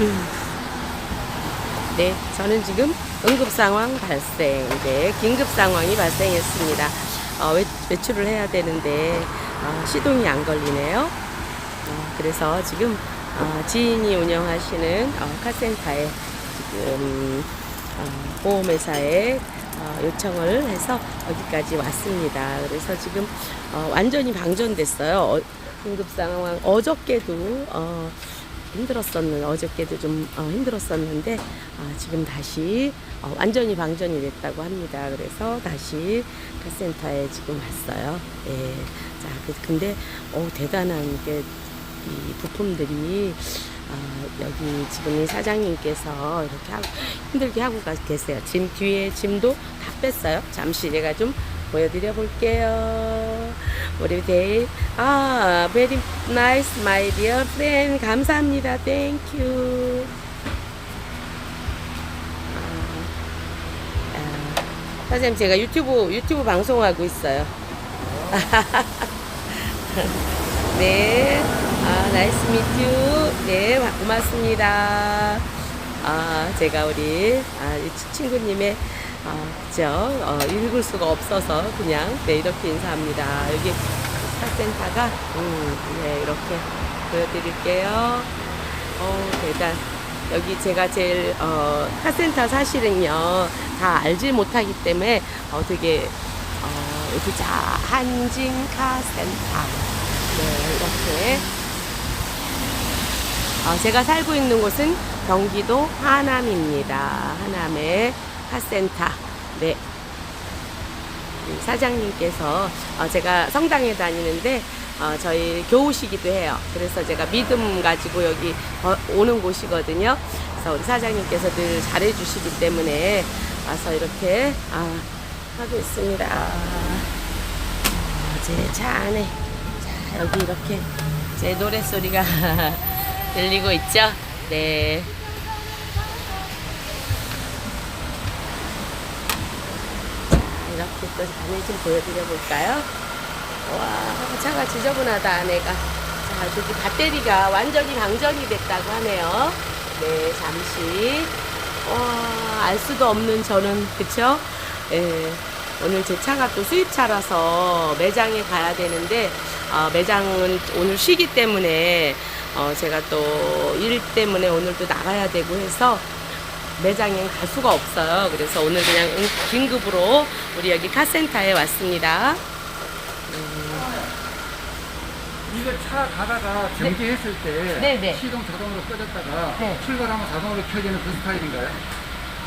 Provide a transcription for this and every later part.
음. 네, 저는 지금 응급 상황 발생, 네, 긴급 상황이 발생했습니다. 어, 외, 외출을 해야 되는데 어, 시동이 안 걸리네요. 어, 그래서 지금 어, 지인이 운영하시는 어, 카센터에 지금 어, 보험회사에 어, 요청을 해서 여기까지 왔습니다. 그래서 지금 어, 완전히 방전됐어요. 어, 긴급 상황 어저께도 어, 힘들었었는 어저께도 좀 어, 힘들었었는데 아, 지금 다시 어, 완전히 방전이 됐다고 합니다. 그래서 다시 카센터에 지금 왔어요. 예. 자, 그- 근데 어, 대단한 게 이 부품들이 아, 여기 지금 이 사장님께서 이렇게 하고, 힘들게 하고 가 계세요. 짐 뒤에 짐도 다 뺐어요. 잠시 제가 좀 보여드려 볼게요. 우리 데이 아 very nice my dear friend 감사합니다. Thank you. 아, 아, 사장님 제가 유튜브 유튜브 방송하고 있어요. 네. 아, 나이스 미투. 네, 고맙습니다. 아, 제가 우리, 아, 친구님의, 아, 그죠. 어, 읽을 수가 없어서 그냥, 네, 이렇게 인사합니다. 여기 카센터가, 음, 네, 이렇게 보여드릴게요. 어, 대단. 여기 제가 제일, 어, 카센터 사실은요, 다 알지 못하기 때문에, 어, 되게, 어, 여기 자, 한진 카센터. 네, 이렇게. 어, 제가 살고 있는 곳은 경기도 하남입니다. 하남의 카센터. 네. 음, 사장님께서 어, 제가 성당에 다니는데 어, 저희 교우시기도 해요. 그래서 제가 믿음 가지고 여기 어, 오는 곳이거든요. 그래서 우리 사장님께서 늘 잘해주시기 때문에 와서 이렇게 아, 하고 있습니다. 제차 안에 자, 여기 이렇게 제 노래 소리가 들리고 있죠? 네. 이렇게 또 안에 좀 보여드려 볼까요? 와, 차가 지저분하다, 안에가. 자, 저기 배터리가 완전히 방전이 됐다고 하네요. 네, 잠시. 와, 알 수도 없는 저는, 그쵸? 예. 오늘 제 차가 또 수입차라서 매장에 가야 되는데, 어, 매장은 오늘 쉬기 때문에, 어, 제가 또 일 때문에 오늘도 나가야 되고 해서, 매장에 갈 수가 없어요. 그래서 오늘 그냥 응- 긴급으로 우리 여기 카센터에 왔습니다. 이거 차 가다가 정지했을 때 네, 네. 시동 자동으로 꺼졌다가 네. 출발하면 자동으로 켜지는 그 스타일인가요?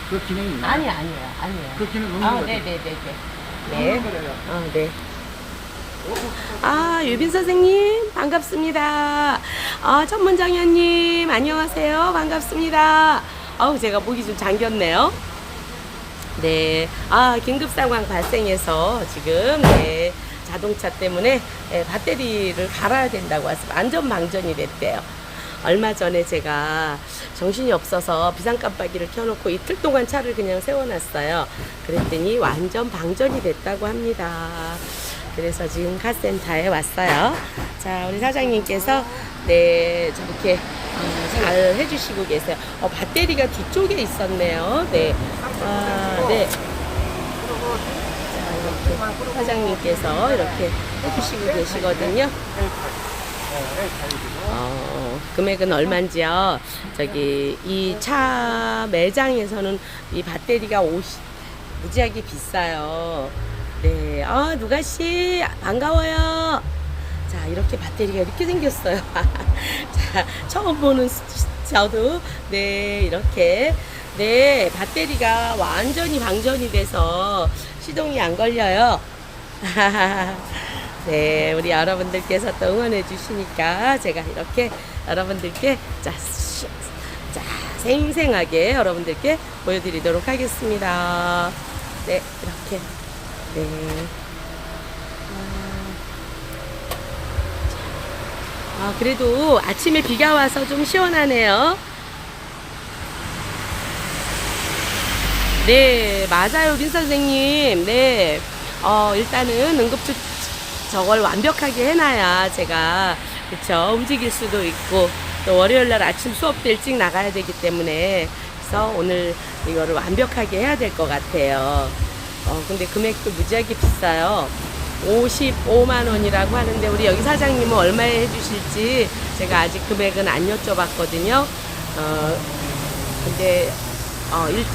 그 기능이 있나요? 아니, 아니에요. 아니에요. 그 기능 없는 아, 거죠? 네 네 네네. 없는 네. 거래요. 아, 네. 아, 유빈 선생님, 반갑습니다. 아, 천문장현님, 안녕하세요. 반갑습니다. 아우, 제가 목이 좀 잠겼네요. 네. 아, 긴급 상황 발생해서 지금, 네. 자동차 때문에 예, 배터리를 갈아야 된다고 해서 완전 방전이 됐대요. 얼마 전에 제가 정신이 없어서 비상 깜빡이를 켜놓고 이틀 동안 차를 그냥 세워놨어요. 그랬더니 완전 방전이 됐다고 합니다. 그래서 지금 카센터에 왔어요. 자, 우리 사장님께서 네, 저렇게 어, 잘 해주시고 계세요. 어, 배터리가 뒤쪽에 있었네요. 네. 아, 네. 자, 이렇게 사장님께서 이렇게 해주시고 계시거든요. 어, 금액은 얼마인지요? 저기 이 차 매장에서는 이 배터리가 50 무지하게 비싸요. 네, 아 누가 씨 반가워요. 자 이렇게 배터리가 이렇게 생겼어요. 자 처음 보는 수- 저도 네 이렇게 네 배터리가 완전히 방전이 돼서 시동이 안 걸려요. 네, 우리 여러분들께서 또 응원해 주시니까 제가 이렇게 여러분들께 자, 시- 자 생생하게 여러분들께 보여드리도록 하겠습니다. 네, 이렇게 네. 아, 그래도 아침에 비가 와서 좀 시원하네요. 네, 맞아요, 민 선생님. 네. 어, 일단은 응급처 저걸 완벽하게 해놔야 제가, 그쵸, 움직일 수도 있고, 또 월요일 날 아침 수업도 일찍 나가야 되기 때문에 그래서 오늘 이거를 완벽하게 해야 될 것 같아요. 어, 근데 금액도 무지하게 비싸요. 55만 원이라고 하는데 우리 여기 사장님은 얼마에 해주실지 제가 아직 금액은 안 여쭤봤거든요. 어, 근데 어, 일,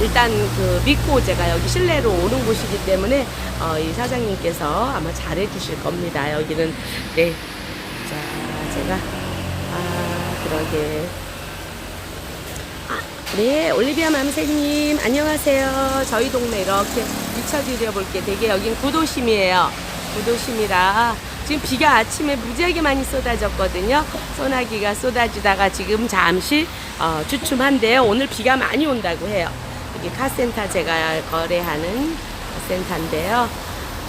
일단 그 믿고 제가 여기 실내로 오는 곳이기 때문에 어, 이 사장님께서 아마 잘해 주실 겁니다. 여기는 네. 자, 제가 아, 그러게 네, 올리비아 맘새님, 안녕하세요. 저희 동네 이렇게 비춰드려 볼게. 되게 여긴 구도심이에요. 구도심이라 지금 비가 아침에 무지하게 많이 쏟아졌거든요. 소나기가 쏟아지다가 지금 잠시 어, 주춤한데요. 오늘 비가 많이 온다고 해요. 여기 카센터 제가 거래하는 카센터인데요.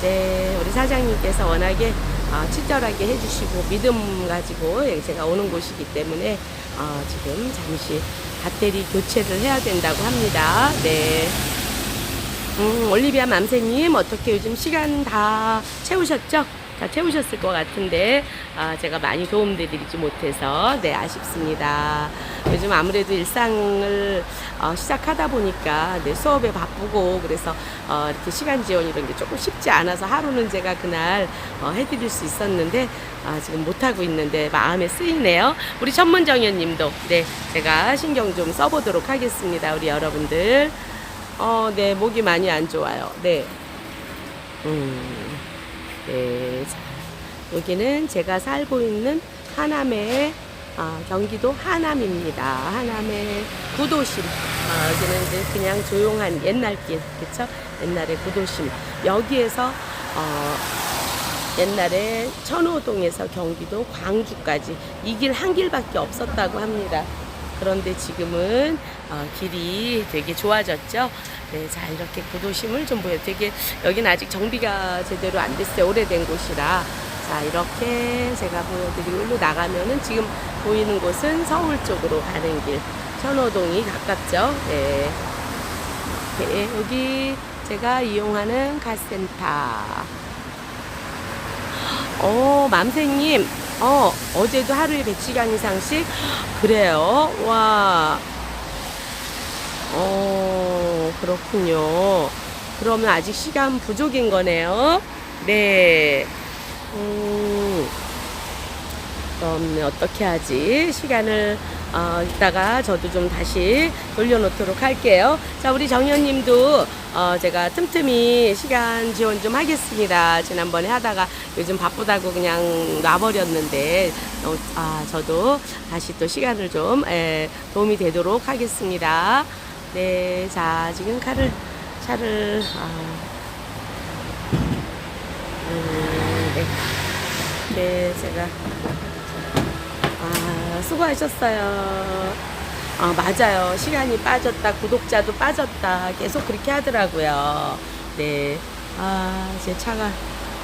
네, 우리 사장님께서 워낙에 어, 친절하게 해주시고 믿음 가지고 제가 오는 곳이기 때문에 어, 지금 잠시 배터리 교체를 해야 된다고 합니다. 네. 음, 올리비아 맘새님 어떻게 요즘 시간 다 채우셨죠? 다 채우셨을 것 같은데 아, 제가 많이 도움드리지 못해서 네 아쉽습니다. 요즘 아무래도 일상을 어, 시작하다 보니까 네, 수업에 바쁘고 그래서 어, 이렇게 시간 지원 이런 게 조금 쉽지 않아서 하루는 제가 그날 어, 해드릴 수 있었는데 아, 지금 못 하고 있는데 마음에 쓰이네요. 우리 전문정연님도 네 제가 신경 좀 써보도록 하겠습니다. 우리 여러분들. 어, 네, 목이 많이 안 좋아요. 네. 음, 네. 자, 여기는 제가 살고 있는 하남의 아, 경기도 하남입니다. 하남의 구도심. 아, 여기는 이제 그냥 조용한 옛날 길, 그쵸? 옛날의 구도심. 여기에서, 어, 옛날에 천호동에서 경기도 광주까지 이 길 한 길밖에 없었다고 합니다. 그런데 지금은 어, 길이 되게 좋아졌죠. 네, 자 이렇게 구도심을 좀 보여. 되게 여기는 아직 정비가 제대로 안 됐어요. 오래된 곳이라. 자 이렇게 제가 보여드리고 나가면은 지금 보이는 곳은 서울 쪽으로 가는 길. 천호동이 가깝죠. 네. 네, 여기 제가 이용하는 카센터. 어, 맘생님, 어, 어제도 하루에 100시간 이상씩? 그래요? 와. 어, 그렇군요. 그러면 아직 시간 부족인 거네요. 네. 음, 그럼 어떻게 하지? 시간을 어, 이따가 저도 좀 다시 돌려놓도록 할게요. 자, 우리 정현님도 어, 제가 틈틈이 시간 지원 좀 하겠습니다. 지난번에 하다가 요즘 바쁘다고 그냥 놔버렸는데, 어, 아, 저도 다시 또 시간을 좀 에, 도움이 되도록 하겠습니다. 네, 자, 지금 칼을, 차를, 아, 음, 네. 네, 제가 아, 수고하셨어요. 아, 맞아요. 시간이 빠졌다. 구독자도 빠졌다. 계속 그렇게 하더라고요. 네. 아, 제 차가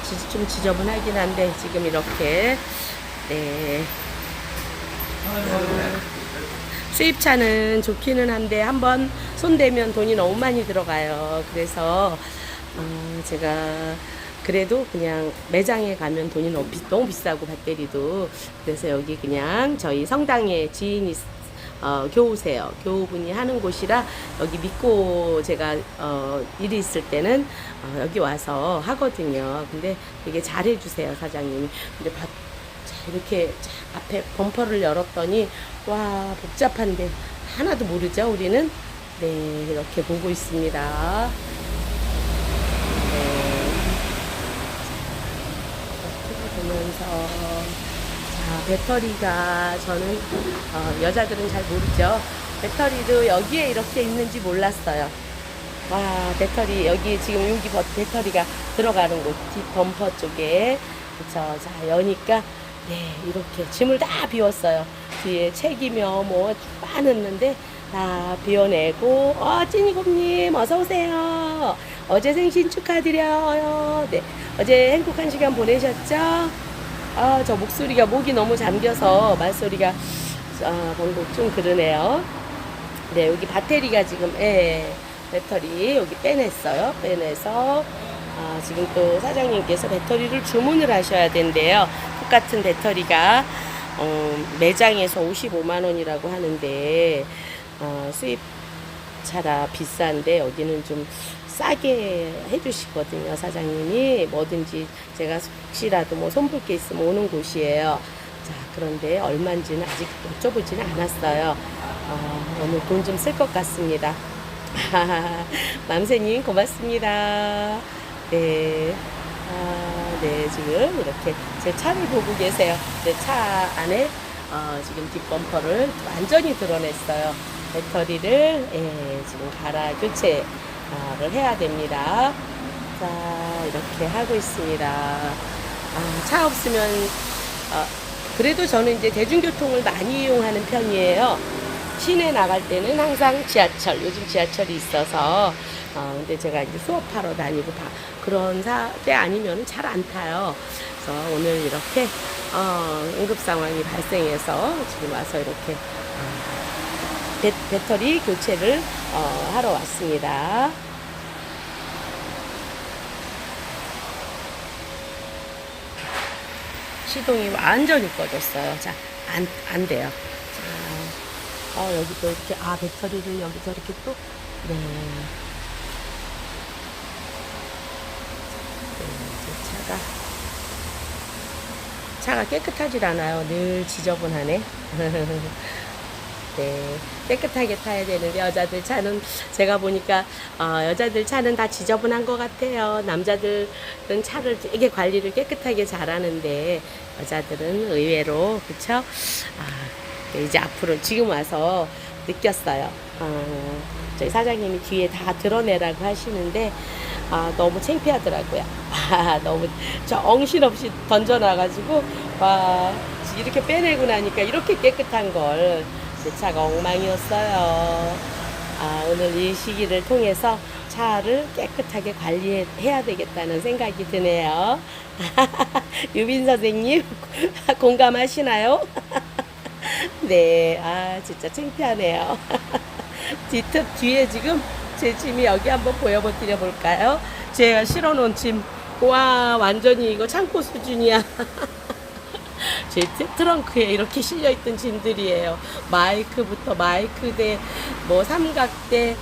지- 좀 지저분하긴 한데, 지금 이렇게, 네. 음, 수입차는 좋기는 한데, 한번 손대면 돈이 너무 많이 들어가요. 그래서, 어, 제가 그래도 그냥 매장에 가면 돈이 너무, 비, 너무 비싸고 배터리도 그래서 여기 그냥 저희 성당에 지인이 어, 교우세요. 교우분이 하는 곳이라 여기 믿고 제가 어, 일이 있을 때는 어, 여기 와서 하거든요. 근데 되게 잘해주세요 사장님이. 근데 바, 자, 이렇게 자, 앞에 범퍼를 열었더니 와 복잡한데 하나도 모르죠 우리는. 네 이렇게 보고 있습니다. 네. 이렇게 보면서 자 배터리가 저는 어, 여자들은 잘 모르죠. 배터리도 여기에 이렇게 있는지 몰랐어요. 와 배터리 여기 지금 여기 버- 배터리가 들어가는 곳 뒷 범퍼 쪽에. 그쵸? 자 여니까 네 이렇게 짐을 다 비웠어요. 뒤에 책이며 뭐 많았는데 다 비워내고 어 찐이곰님 어서 오세요. 어제 생신 축하드려요. 네 어제 행복한 시간 보내셨죠 아 저 목소리가 목이 너무 잠겨서 말소리가 아 방금 좀 그러네요. 네 여기 배터리가 지금 예 배터리 여기 빼냈어요. 빼내서 아, 지금 또 사장님께서 배터리를 주문을 하셔야 된대요. 똑같은 배터리가 어, 매장에서 55만 원이라고 하는데 어, 수입 차라 비싼데 여기는 좀 싸게 해주시거든요 사장님이 뭐든지 제가 혹시라도 뭐 손볼 게 있으면 오는 곳이에요 자 그런데 얼마인지는 아직 여쭤보지는 않았어요 어, 오늘 돈 좀 쓸 것 같습니다 맘새님 고맙습니다 네. 아, 네, 지금 이렇게 제 차를 보고 계세요. 제 차 안에 어, 지금 뒷범퍼를 완전히 드러냈어요. 배터리를 예, 지금 갈아 교체 를 해야 됩니다. 자, 이렇게 하고 있습니다. 아, 차 없으면 어, 그래도 저는 이제 대중교통을 많이 이용하는 편이에요. 시내 나갈 때는 항상 지하철, 요즘 지하철이 있어서, 어, 근데 제가 이제 수업하러 다니고 바, 그런 사, 때 아니면 잘 안 타요. 그래서 오늘 이렇게, 어, 응급 상황이 발생해서 지금 와서 이렇게, 어, 배, 배터리 교체를, 어, 하러 왔습니다. 시동이 완전히 꺼졌어요. 자, 안, 안 돼요. 자, 어, 여기 또 이렇게, 아, 배터리를 여기서 이렇게 또, 네. 네, 제 차가, 깨끗하질 않아요. 늘 지저분하네. 네, 깨끗하게 타야 되는데 여자들 차는 제가 보니까 어, 여자들 차는 다 지저분한 것 같아요. 남자들은 차를 되게 관리를 깨끗하게 잘하는데 여자들은 의외로 그쵸? 아, 이제 앞으로 지금 와서 느꼈어요. 어, 저희 사장님이 뒤에 다 드러내라고 하시는데 아, 너무 창피하더라고요. 아, 너무 저 엉신없이 던져놔가지고 와 이렇게 빼내고 나니까 이렇게 깨끗한 걸 제 차가 엉망이었어요. 아, 오늘 이 시기를 통해서 차를 깨끗하게 관리해야 되겠다는 생각이 드네요. 유빈 선생님 공감하시나요? 네, 아 진짜 창피하네요. 뒤트 뒤에 지금 제 짐이 여기 한번 보여드려 볼까요? 제가 실어놓은 짐, 와 완전히 이거 창고 수준이야. 제 트- 트렁크에 이렇게 실려있던 짐들이에요. 마이크부터 마이크대, 뭐 삼각대,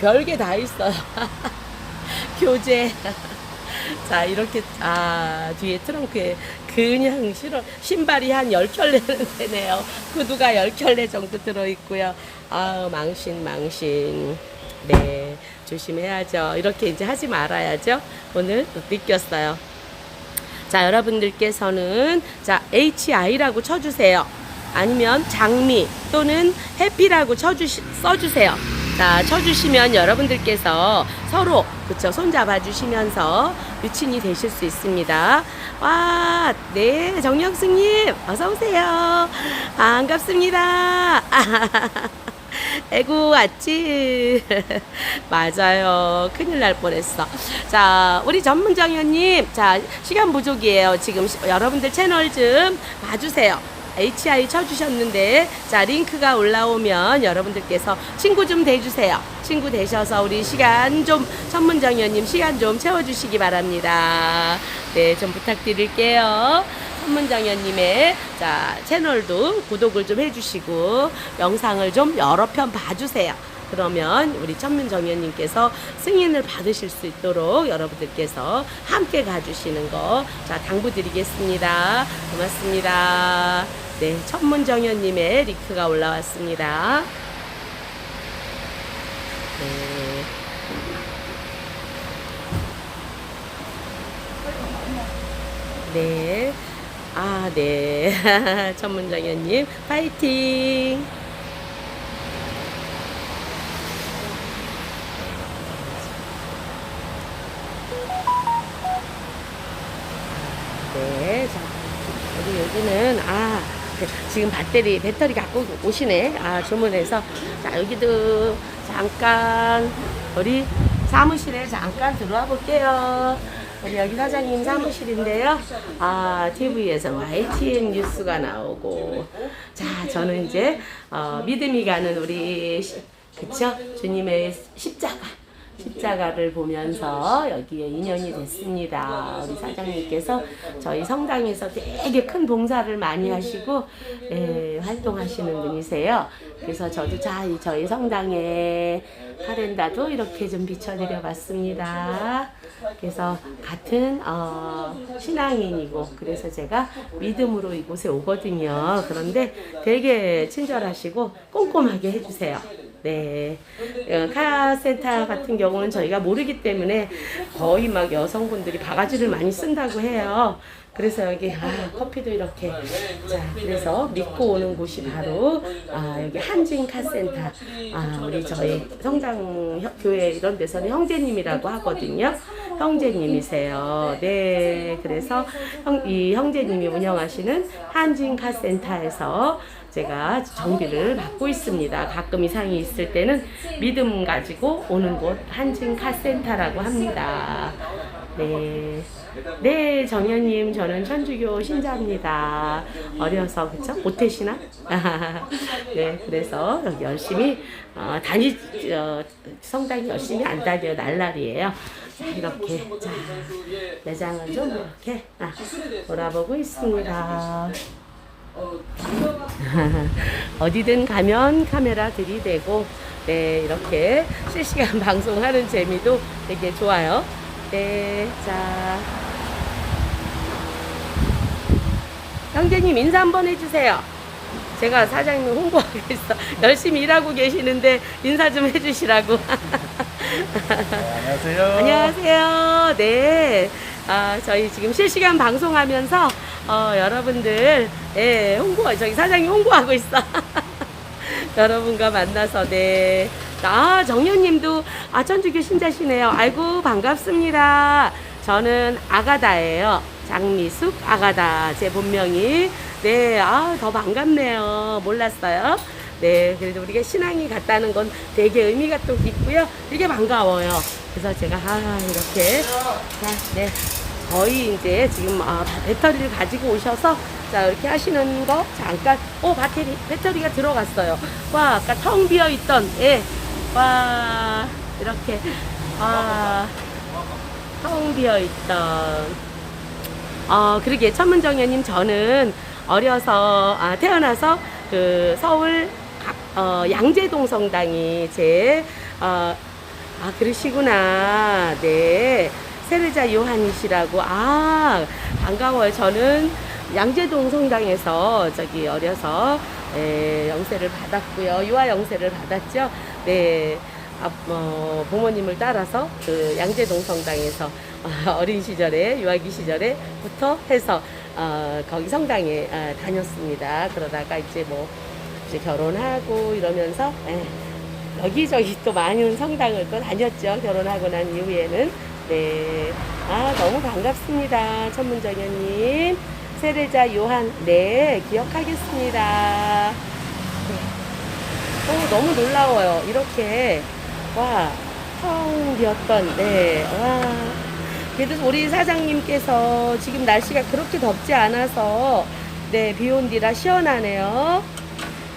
별게 다 있어요. 교재. 자, 이렇게, 아, 뒤에 트렁크에 그냥 실어, 신발이 한 10켤레는 되네요. 구두가 10켤레 정도 들어있고요. 아 망신, 망신. 네, 조심해야죠. 이렇게 이제 하지 말아야죠. 오늘 느꼈어요. 자, 여러분들께서는 자, HI라고 쳐주세요. 아니면 장미 또는 해피라고 쳐주시, 써주세요. 자, 쳐주시면 여러분들께서 서로, 그쵸, 손 잡아 주시면서 유친이 되실 수 있습니다. 와, 네, 정영승님, 어서오세요. 반갑습니다. 에구 왔지? 맞아요. 큰일 날 뻔했어. 자 우리 전문정연님 자 시간 부족이에요. 지금 시- 여러분들 채널 좀 봐주세요. HI 쳐주셨는데 자 링크가 올라오면 여러분들께서 친구 좀 돼주세요. 친구 되셔서 우리 시간 좀 전문정연님 시간 좀 채워주시기 바랍니다. 네 좀 부탁드릴게요 선문정연님의 자 채널도 구독을 좀 해주시고 영상을 좀 여러 편 봐주세요. 그러면 우리 천문정연님께서 승인을 받으실 수 있도록 여러분들께서 함께 가주시는 거 자 당부드리겠습니다. 고맙습니다. 네 천문정연님의 링크가 올라왔습니다. 네. 네. 아, 네. 전문정연님, 파이팅! 네. 여기는, 아, 그, 지금 배터리, 배터리 갖고 오시네. 아, 주문해서. 자, 여기도 잠깐, 우리 사무실에 잠깐 들어와 볼게요. 우리 여기 사장님 사무실인데요. 아, TV에서 YTN 뉴스가 나오고. 자, 저는 이제, 어, 믿음이 가는 우리, 시- 그쵸? 주님의 십자가. 십자가를 보면서 여기에 인연이 됐습니다. 우리 사장님께서 저희 성당에서 되게 큰 봉사를 많이 하시고 예, 활동하시는 분이세요. 그래서 저도 자, 이 저희 성당에 카렌다도 이렇게 좀 비춰드려 봤습니다. 그래서 같은 어, 신앙인이고 그래서 제가 믿음으로 이곳에 오거든요. 그런데 되게 친절하시고 꼼꼼하게 해주세요. 네. 어, 카센터 같은 경우는 저희가 모르기 때문에 거의 막 여성분들이 바가지를 많이 쓴다고 해요. 그래서 여기 아, 커피도 이렇게 자 그래서 믿고 오는 곳이 바로 아, 여기 한진 카센터 아, 우리 저희 성당 혀- 교회 이런 데서는 형제님이라고 하거든요. 형제님이세요. 네, 그래서 형, 이 형제님이 운영하시는 한진 카센터에서 제가 정비를 받고 있습니다. 가끔 이상이 있을 때는 믿음 가지고 오는 곳 한진 카센터라고 합니다. 네. 네, 정현님, 저는 천주교 신자입니다. 어려서, 그쵸? 모태신앙? 네, 그래서 여기 열심히, 어, 다니, 어, 성당이 열심히 안 다녀요. 날날이에요. 자, 이렇게, 자, 매장을 좀 이렇게, 아, 돌아보고 있습니다. 어디든 가면 카메라 들이대고 네 이렇게 실시간 방송하는 재미도 되게 좋아요. 네, 자 형제님 인사 한번 해주세요. 제가 사장님 홍보하고 있어. 열심히 일하고 계시는데 인사 좀 해주시라고. 안녕하세요. 안녕하세요. 네. 아, 저희 지금 실시간 방송하면서 어, 여러분들 예, 홍보 저기 사장님 홍보하고 있어. 여러분과 만나서 네. 아, 정현님도 아 천주교 신자시네요. 아이고 반갑습니다. 저는 아가다예요. 장미숙 아가다 제 본명이 네, 아 더 반갑네요. 몰랐어요. 네, 그래도 우리가 신앙이 같다는 건 되게 의미가 또 있고요. 되게 반가워요. 그래서 제가 아 이렇게 자, 네. 거의 이제 지금 아, 배터리를 가지고 오셔서 자 이렇게 하시는 거 잠깐. 오 배터리 배터리가 들어갔어요. 와 아까 텅 비어 있던 예와 이렇게. 아텅 비어 있던. 어, 그러게. 천문정연님 저는 어려서 아, 태어나서 그 서울 가- 어, 양재동 성당이 제 어, 아 그러시구나. 네 세르자 요한이시라고. 아 반가워요. 저는 양재동 성당에서 저기 어려서 예, 영세를 받았고요. 유아 영세를 받았죠. 네 아, 어, 부모님을 따라서 그 양재동 성당에서 어, 어린 시절에 유아기 시절에부터 해서 어, 거기 성당에 어, 다녔습니다. 그러다가 이제 뭐 이제 결혼하고 이러면서 예, 여기저기 또 많은 성당을 또 다녔죠. 결혼하고 난 이후에는 네, 아 너무 반갑습니다. 천문정현님, 세례자 요한, 네 기억하겠습니다. 네. 어, 너무 놀라워요. 이렇게 와, 텅 비었던, 네, 와. 그래도 우리 사장님께서 지금 날씨가 그렇게 덥지 않아서, 네, 비 온 뒤라 시원하네요.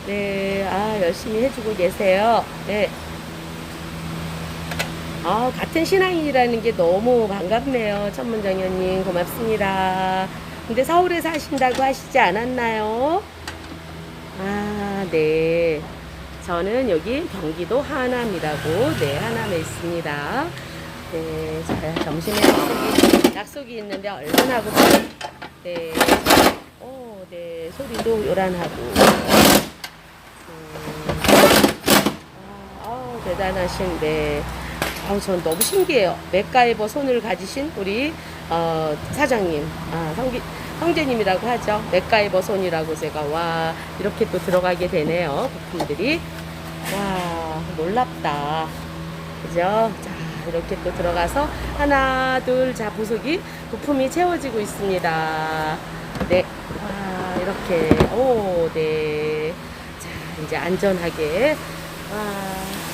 네, 아, 열심히 해주고 계세요. 네. 아, 같은 신앙인이라는 게 너무 반갑네요. 천문정현님, 고맙습니다. 근데 서울에 사신다고 하시지 않았나요? 아, 네. 저는 여기 경기도 하남이라고, 네, 하남에 있습니다. 네, 자, 점심에 약속이, 약속이 있는데 얼른 하고, 네. 오, 네, 소리도 요란하고. 음, 아, 아우, 대단하신, 네. 아우, 전 너무 신기해요. 맥가이버 손을 가지신 우리, 어, 사장님. 아, 성기, 형제님이라고 하죠. 맥가이버 손이라고 제가, 와, 이렇게 또 들어가게 되네요. 부품들이. 와, 놀랍다. 그죠? 자, 이렇게 또 들어가서 하나, 둘, 자, 보석이 부품이 채워지고 있습니다. 네. 와, 이렇게. 오, 네. 자, 이제 안전하게. 와.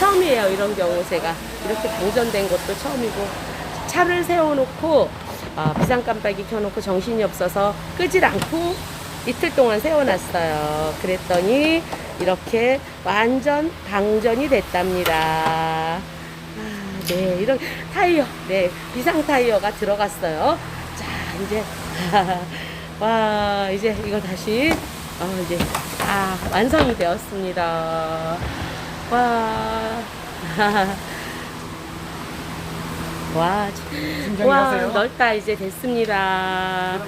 처음이에요, 이런 경우 제가. 이렇게 방전된 것도 처음이고. 차를 세워놓고, 아, 비상 깜빡이 켜놓고 정신이 없어서 끄질 않고 이틀 동안 세워놨어요. 그랬더니 이렇게 완전 방전이 됐답니다. 네, 이런 타이어, 네, 비상 타이어가 들어갔어요. 자, 이제, 와, 이제 이거 다시, 어, 이제, 아, 완성이 되었습니다. 와, 와, 와. 넓다, 이제 됐습니다.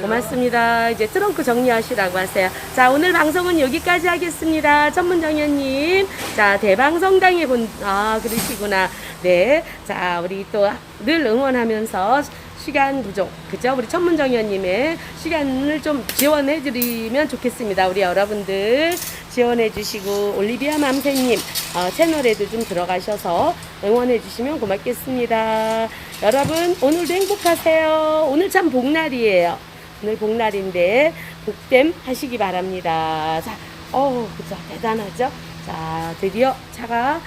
고맙습니다. 이제 트렁크 정리하시라고 하세요. 자, 오늘 방송은 여기까지 하겠습니다. 전문정연님. 자, 대방성당에 본, 아, 그러시구나. 네. 자, 우리 또 늘 응원하면서 시간 부족. 그죠? 우리 천문정연님의 시간을 좀 지원해드리면 좋겠습니다. 우리 여러분들 지원해 주시고, 올리비아 맘새님 어, 채널에도 좀 들어가셔서 응원해 주시면 고맙겠습니다. 여러분, 오늘도 행복하세요. 오늘 참 복날이에요. 오늘 복날인데 복됨 하시기 바랍니다. 자, 어우, 그죠? 대단하죠? 자, 드디어 차가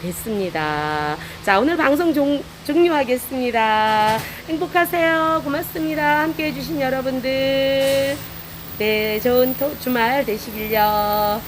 됐습니다. 자, 오늘 방송 종, 종료하겠습니다. 행복하세요. 고맙습니다. 함께 해주신 여러분들. 네, 좋은 토- 주말 되시길요.